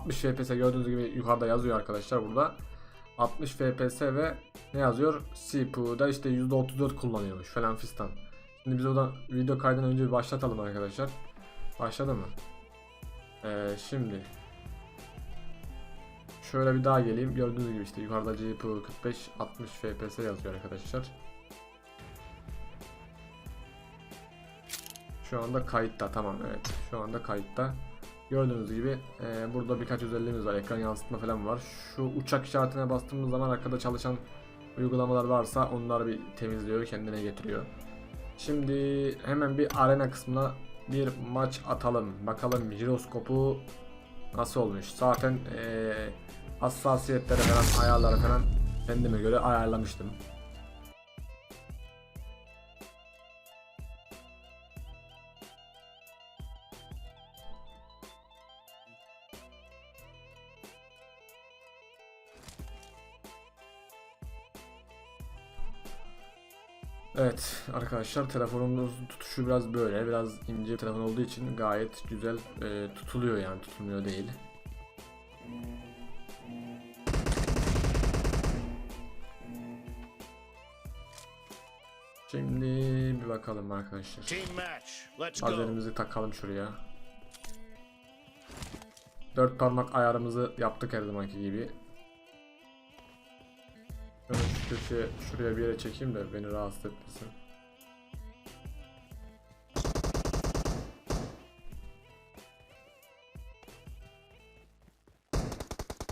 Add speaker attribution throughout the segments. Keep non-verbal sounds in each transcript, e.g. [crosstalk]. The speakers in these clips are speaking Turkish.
Speaker 1: 60 FPS gördüğünüz gibi yukarıda yazıyor arkadaşlar burada. 60 FPS ve ne yazıyor? CPU'da işte %34 kullanıyormuş falan fistan. Şimdi biz oradan video kaydını önce bir başlatalım arkadaşlar. Başladı mı? Ee, şimdi Şöyle bir daha geleyim. Gördüğünüz gibi işte yukarıda GPU 45 60 FPS yazıyor arkadaşlar. Şu anda kayıtta tamam evet. Şu anda kayıtta. Gördüğünüz gibi e, burada birkaç özelliğimiz var. Ekran yansıtma falan var. Şu uçak işaretine bastığımız zaman arkada çalışan uygulamalar varsa onları bir temizliyor, kendine getiriyor. Şimdi hemen bir arena kısmına bir maç atalım. Bakalım jiroskopu nasıl olmuş. Zaten e, hassasiyetleri falan ayarları falan kendime göre ayarlamıştım. Evet arkadaşlar telefonumuz tutuşu biraz böyle biraz ince bir telefon olduğu için gayet güzel e, tutuluyor yani tutulmuyor değil. Şimdi bir bakalım arkadaşlar. Lazerimizi takalım şuraya. Dört parmak ayarımızı yaptık her zamanki gibi. Köşeye şuraya bir yere çekeyim de beni rahatsız etmesin.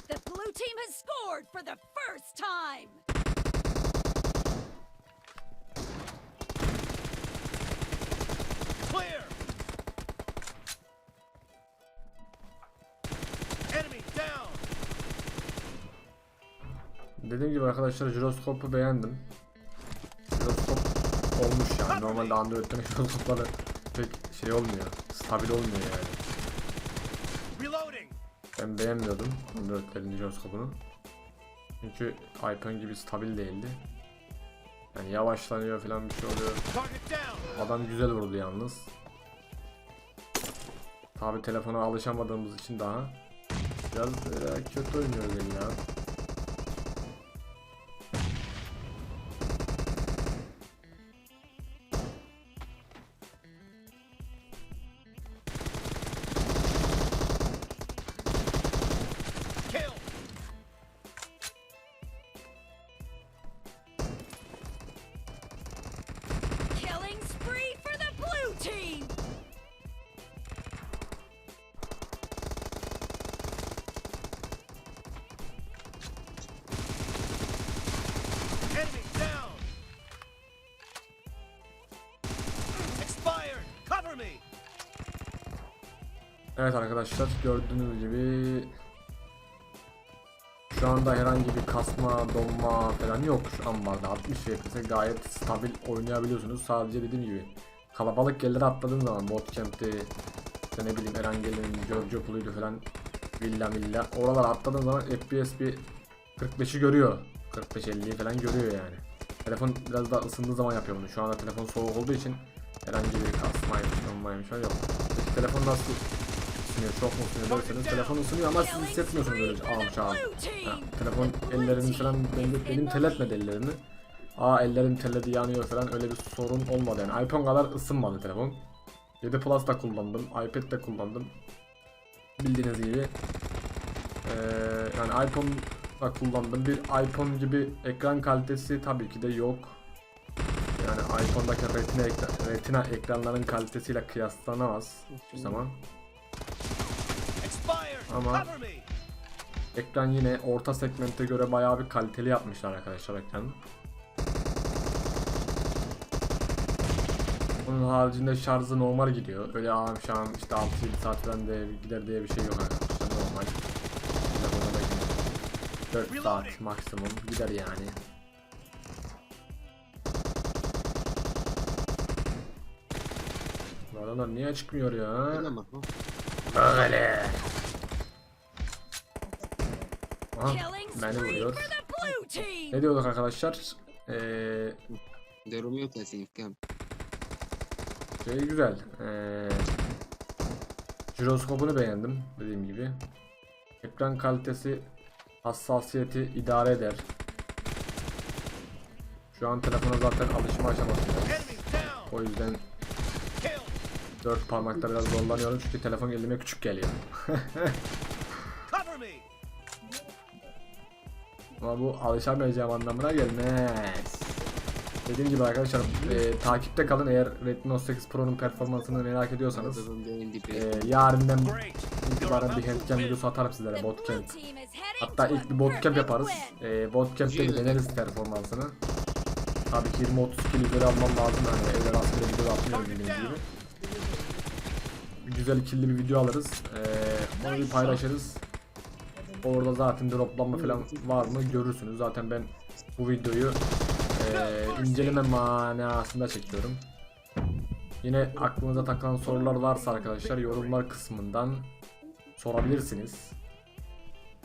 Speaker 2: The blue team has scored for the first time!
Speaker 1: Dediğim gibi arkadaşlar jiroskopu beğendim. Jiroskop olmuş yani. Normalde Android'den jiroskopları pek şey olmuyor. Stabil olmuyor yani. Ben beğenmiyordum Android'lerin jiroskopunu. Çünkü iPhone gibi stabil değildi. Yani yavaşlanıyor falan bir şey oluyor. Adam güzel vurdu yalnız. Tabi telefona alışamadığımız için daha biraz kötü oynuyoruz ya. Evet arkadaşlar gördüğünüz gibi şu anda herhangi bir kasma, donma falan yok şu ambarda. 60 FPS gayet stabil oynayabiliyorsunuz. Sadece dediğim gibi kalabalık yerlere atladığın zaman Bootcamp'te işte ne bileyim Erangel'in, Giorgiopolu'ydu falan Villa Villa oralara atladığın zaman FPS bir 45'i görüyor. 45-50'yi falan görüyor yani. Telefon biraz daha ısındığı zaman yapıyor bunu. Şu anda telefon soğuk olduğu için herhangi bir kasmaymış, donmaymış falan yok. Peki telefon nasıl ısınıyor, çok mu ısınıyor derseniz telefon ısınıyor ama siz hissetmiyorsunuz
Speaker 2: spree
Speaker 1: öyle
Speaker 2: for the
Speaker 1: almış abi.
Speaker 2: blue
Speaker 1: Ha,
Speaker 2: team!
Speaker 1: telefon ellerimi falan benim, benim terletmedi ellerimi. Aa ellerim terledi yanıyor falan öyle bir sorun olmadı yani. iPhone kadar ısınmadı telefon. 7 Plus da kullandım, iPad de kullandım. Bildiğiniz gibi. Ee, yani iPhone da kullandım. Bir iPhone gibi ekran kalitesi tabii ki de yok. Yani iPhone'daki retina, ekra- retina ekranların kalitesiyle kıyaslanamaz hiçbir zaman. Ama-. Ekran yine orta segmente göre bayağı bir kaliteli yapmışlar arkadaşlar ekranı. Onun haricinde şarjı normal gidiyor. Öyle akşam işte 6-7 saat falan de gider diye bir şey yok arkadaşlar normal. Gider. 4 saat maksimum gider yani. Bu adamlar niye çıkmıyor ya? Öyle. Aha, beni vuruyor. Ne diyorduk arkadaşlar? Ee,
Speaker 3: Dormiu Classic Camp.
Speaker 1: şey güzel. Ee, jiroskopunu beğendim dediğim gibi. ekran kalitesi hassasiyeti idare eder. Şu an telefona zaten alışma aşamasında. O yüzden dört parmakta biraz zorlanıyorum çünkü telefon elime küçük geliyor. [laughs] Ama bu alışamayacağım anlamına gelmez. Dediğim gibi arkadaşlar e, takipte kalın eğer Redmi Note 8 Pro'nun performansını merak ediyorsanız e, yarından itibaren bir handcam videosu atarım sizlere
Speaker 2: heading
Speaker 1: Hatta ilk bir
Speaker 2: perfect
Speaker 1: yaparız. E, bootcamp'te bir deneriz performansını. Tabii ki 20-30 kill üzeri almam lazım yani evde rastgele video atmıyorum bildiğiniz gibi. Güzel killi bir video alırız. E, onu bir paylaşırız. Orada zaten droplanma falan var mı görürsünüz. Zaten ben bu videoyu e, inceleme manasında çekiyorum. Yine aklınıza takılan sorular varsa arkadaşlar yorumlar kısmından sorabilirsiniz.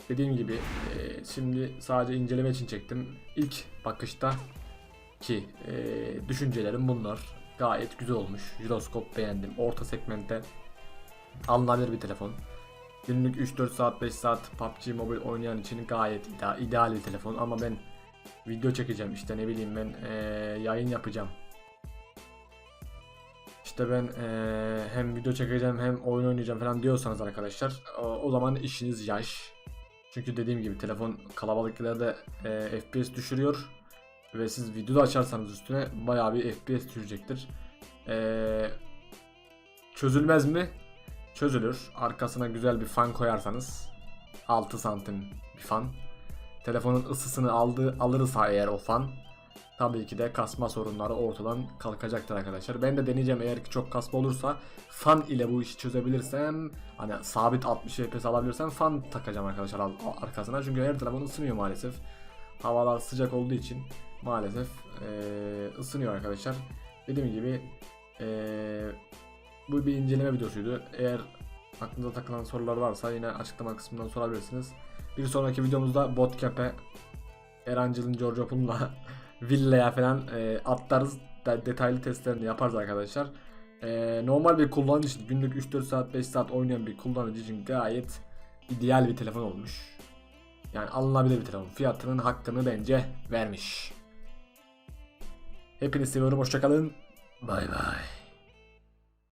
Speaker 1: Dediğim gibi e, şimdi sadece inceleme için çektim. İlk bakışta ki e, düşüncelerim bunlar. Gayet güzel olmuş. Jiroskop beğendim. Orta segmentte alınabilir bir telefon. Günlük 3-4 saat 5 saat PUBG Mobile oynayan için gayet ida- ideal bir telefon ama ben video çekeceğim işte ne bileyim ben eee, yayın yapacağım. İşte ben eee, hem video çekeceğim hem oyun oynayacağım falan diyorsanız arkadaşlar o, o zaman işiniz yaş. Çünkü dediğim gibi telefon kalabalık yerlerde eee, FPS düşürüyor ve siz video da açarsanız üstüne bayağı bir FPS düşecektir. Eee, çözülmez mi? Çözülür. Arkasına güzel bir fan koyarsanız 6 santim bir fan. Telefonun ısısını aldığı alırsa eğer o fan tabii ki de kasma sorunları ortadan kalkacaktır arkadaşlar. Ben de deneyeceğim eğer ki çok kasma olursa fan ile bu işi çözebilirsem hani sabit 60 FPS alabilirsem fan takacağım arkadaşlar arkasına. Çünkü her telefon ısınıyor maalesef. Havalar sıcak olduğu için maalesef eee, ısınıyor arkadaşlar. Dediğim gibi eee, bu bir inceleme videosuydu. Eğer aklınıza takılan sorular varsa yine açıklama kısmından sorabilirsiniz. Bir sonraki videomuzda Botcamp'e Erancıl'ın Giorgio'punla [laughs] villaya falan e, atlarız. De- detaylı testlerini yaparız arkadaşlar. E, normal bir kullanıcı için günlük 3-4 saat 5 saat oynayan bir kullanıcı için gayet ideal bir telefon olmuş. Yani alınabilir bir telefon. Fiyatının hakkını bence vermiş. Hepinizi seviyorum. Hoşçakalın. Bay bay.